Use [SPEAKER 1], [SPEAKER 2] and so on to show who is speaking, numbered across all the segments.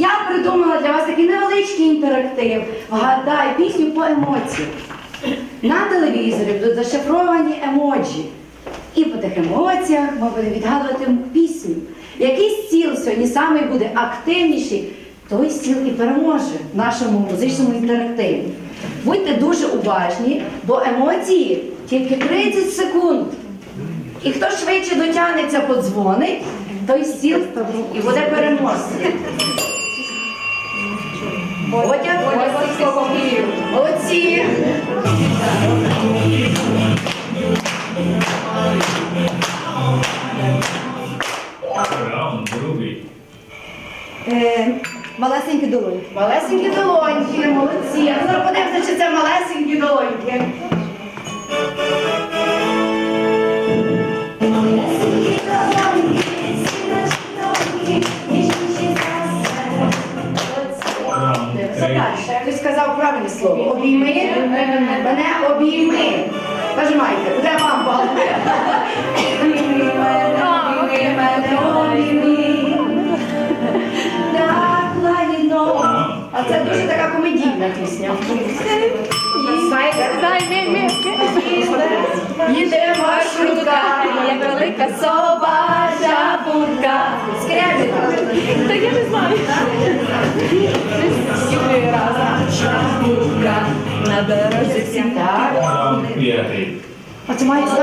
[SPEAKER 1] я придумала для вас такий невеличкий інтерактив. Вгадай пісню по емоціях. На телевізорі будуть зашифровані емоджі. І по тих емоціях ми будемо відгадувати пісню. Який стіл сьогодні саме буде активніший, той стіл і переможе в нашому музичному інтерактиві. Будьте дуже уважні, бо емоції тільки 30 секунд. І хто швидше дотягнеться, подзвонить, той стіл і буде переможцем. Водя, Молодці!
[SPEAKER 2] Раунд другий.
[SPEAKER 3] Е, малесенькі
[SPEAKER 1] долоньки. Малесенькі долоньки,
[SPEAKER 2] молодці.
[SPEAKER 1] Далі. Хтось сказав правильне слово. Обійми, мене обійми. Нажимайте, буде вам бал. Обійми мене, обійми мене, обійми. Так, лагідно. А це дуже така комедійна пісня. Їде маршрутка, є велика собача будка. Скрябіна.
[SPEAKER 4] Та я не знаю.
[SPEAKER 1] На дорозі. А це має всі.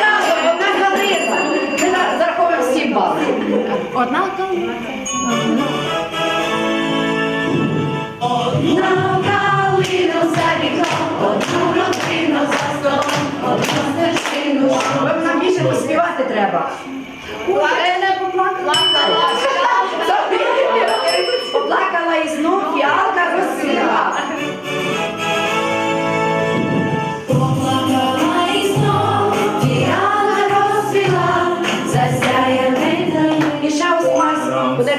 [SPEAKER 1] Разом, одна хвилина. Ми за- зараховуємо всі бали.
[SPEAKER 4] Одна
[SPEAKER 1] Одна калину за вікном, одну родину за столом, одну стежину. Нам більше поспівати треба. Поплакала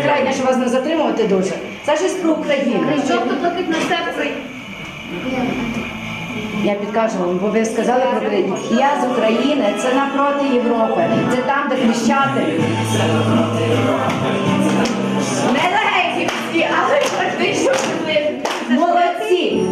[SPEAKER 1] буде що вас не затримувати дуже. Це щось про Україну.
[SPEAKER 4] Жовто на серце.
[SPEAKER 1] Я підкажу вам, бо ви сказали про Україну. Я з України, це напроти Європи. Це там, де хрещати.